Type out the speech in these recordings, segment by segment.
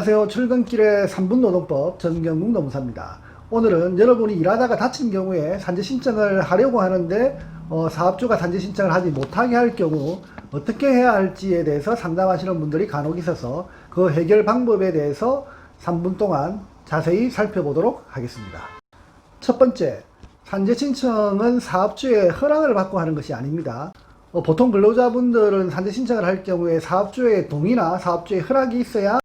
안녕하세요. 출근길의 3분 노동법 전경국 노무사입니다. 오늘은 여러분이 일하다가 다친 경우에 산재 신청을 하려고 하는데 어, 사업주가 산재 신청을 하지 못하게 할 경우 어떻게 해야 할지에 대해서 상담하시는 분들이 간혹 있어서 그 해결 방법에 대해서 3분 동안 자세히 살펴보도록 하겠습니다. 첫 번째, 산재 신청은 사업주의 허락을 받고 하는 것이 아닙니다. 어, 보통 근로자분들은 산재 신청을 할 경우에 사업주의 동의나 사업주의 허락이 있어야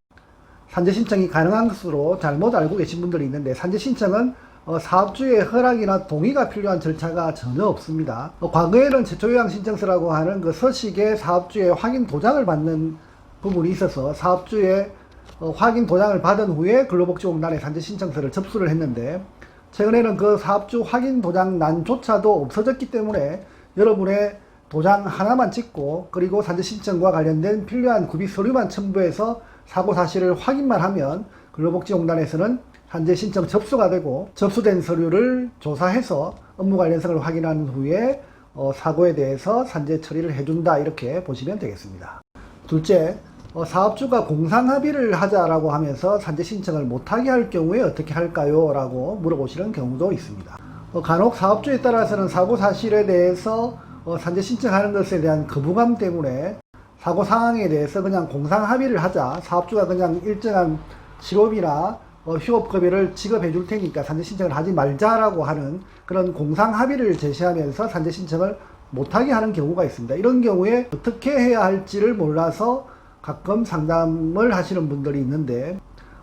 산재 신청이 가능한 것으로 잘못 알고 계신 분들이 있는데 산재 신청은 어, 사업주의 허락이나 동의가 필요한 절차가 전혀 없습니다. 어, 과거에는 최초 요양 신청서라고 하는 그 서식에 사업주의 확인 도장을 받는 부분이 있어서 사업주의 어, 확인 도장을 받은 후에 근로복지공단에 산재 신청서를 접수를 했는데 최근에는 그 사업주 확인 도장란조차도 없어졌기 때문에 여러분의 도장 하나만 찍고 그리고 산재 신청과 관련된 필요한 구비 서류만 첨부해서 사고 사실을 확인만 하면 근로복지공단에서는 산재 신청 접수가 되고 접수된 서류를 조사해서 업무 관련성을 확인한 후에 어, 사고에 대해서 산재 처리를 해준다 이렇게 보시면 되겠습니다. 둘째, 어, 사업주가 공상 합의를 하자라고 하면서 산재 신청을 못하게 할 경우에 어떻게 할까요? 라고 물어보시는 경우도 있습니다. 어, 간혹 사업주에 따라서는 사고 사실에 대해서 어, 산재 신청하는 것에 대한 거부감 때문에 사고 상황에 대해서 그냥 공상 합의를 하자 사업주가 그냥 일정한 직업이나 어, 휴업급여를 지급해 줄 테니까 산재 신청을 하지 말자라고 하는 그런 공상 합의를 제시하면서 산재 신청을 못하게 하는 경우가 있습니다. 이런 경우에 어떻게 해야 할지를 몰라서 가끔 상담을 하시는 분들이 있는데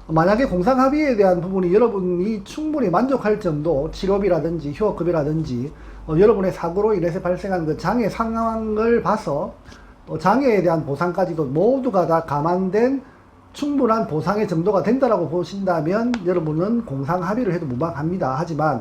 만약에 공상 합의에 대한 부분이 여러분이 충분히 만족할 정도 직업이라든지 휴업급여라든지 어, 여러분의 사고로 인해서 발생한 그 장애 상황을 봐서 어, 장애에 대한 보상까지도 모두가 다 감안된 충분한 보상의 정도가 된다라고 보신다면 여러분은 공상 합의를 해도 무방합니다. 하지만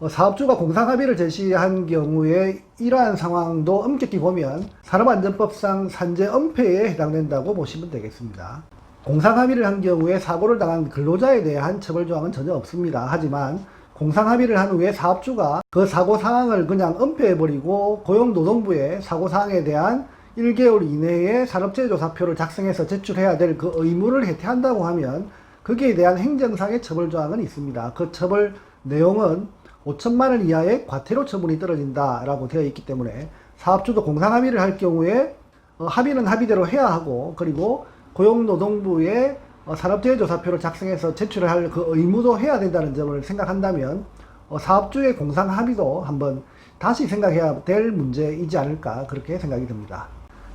어, 사업주가 공상 합의를 제시한 경우에 이러한 상황도 엄격히 보면 산업안전법상 산재 엄폐에 해당된다고 보시면 되겠습니다. 공상 합의를 한 경우에 사고를 당한 근로자에 대한 처벌 조항은 전혀 없습니다. 하지만 공상 합의를 한 후에 사업주가 그 사고 상황을 그냥 은폐해버리고 고용노동부에 사고 상황에 대한 1개월 이내에 산업재해조사표를 작성해서 제출해야 될 그 의무를 해태한다고 하면 거기에 대한 행정상의 처벌 조항은 있습니다. 그 처벌 내용은 5천만 원 이하의 과태료 처분이 떨어진다라고 되어 있기 때문에 사업주도 공상 합의를 할 경우에 어, 합의는 합의대로 해야 하고 그리고 고용노동부에 어, 산업재해조사표를 작성해서 제출을 할 그 의무도 해야 된다는 점을 생각한다면 어, 사업주의 공상 합의도 한번 다시 생각해야 될 문제이지 않을까 그렇게 생각이 듭니다.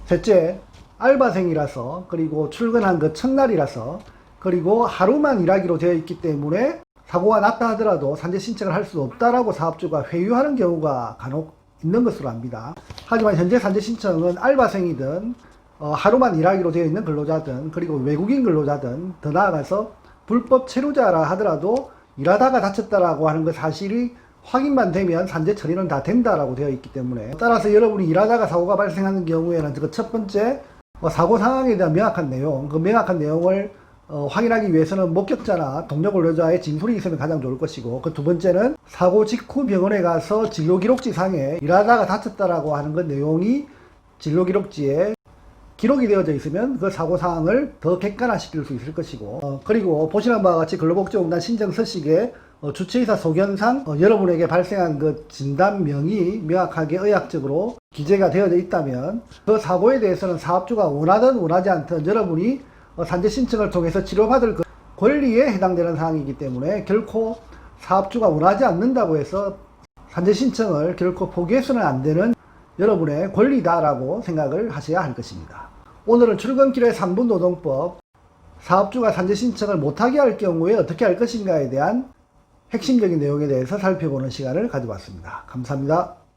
셋째, 알바생이라서 그리고 출근한 그 첫날이라서 그리고 하루만 일하기로 되어 있기 때문에 사고가 났다 하더라도 산재 신청을 할 수 없다라고 사업주가 회유하는 경우가 간혹 있는 것으로 압니다. 하지만 현재 산재 신청은 알바생이든 어, 하루만 일하기로 되어 있는 근로자든 그리고 외국인 근로자든 더 나아가서 불법 체류자라 하더라도 일하다가 다쳤다라고 하는 그 사실이 확인만 되면 산재 처리는 다 된다라고 되어 있기 때문에 따라서 여러분이 일하다가 사고가 발생하는 경우에는 그 첫 번째 어, 사고 상황에 대한 명확한 내용 그 명확한 내용을 어, 확인하기 위해서는 목격자나 동료 근로자의 진술이 있으면 가장 좋을 것이고 그 두 번째는 사고 직후 병원에 가서 진료 기록지 상에 일하다가 다쳤다라고 하는 그 내용이 진료 기록지에 기록이 되어져 있으면 그 사고 사항을 더 객관화시킬 수 있을 것이고 어, 그리고 보시는 바와 같이 근로복지공단 신청 서식에 어, 주최의사 소견상 어, 여러분에게 발생한 그 진단명이 명확하게 의학적으로 기재가 되어져 있다면 그 사고에 대해서는 사업주가 원하든 원하지 않든 여러분이 어, 산재 신청을 통해서 치료받을 그 권리에 해당되는 사항이기 때문에 결코 사업주가 원하지 않는다고 해서 산재 신청을 결코 포기해서는 안 되는 여러분의 권리다라고 생각을 하셔야 할 것입니다. 오늘은 출근길의 3분 노동법 사업주가 산재 신청을 못하게 할 경우에 어떻게 할 것인가에 대한 핵심적인 내용에 대해서 살펴보는 시간을 가져봤습니다. 감사합니다.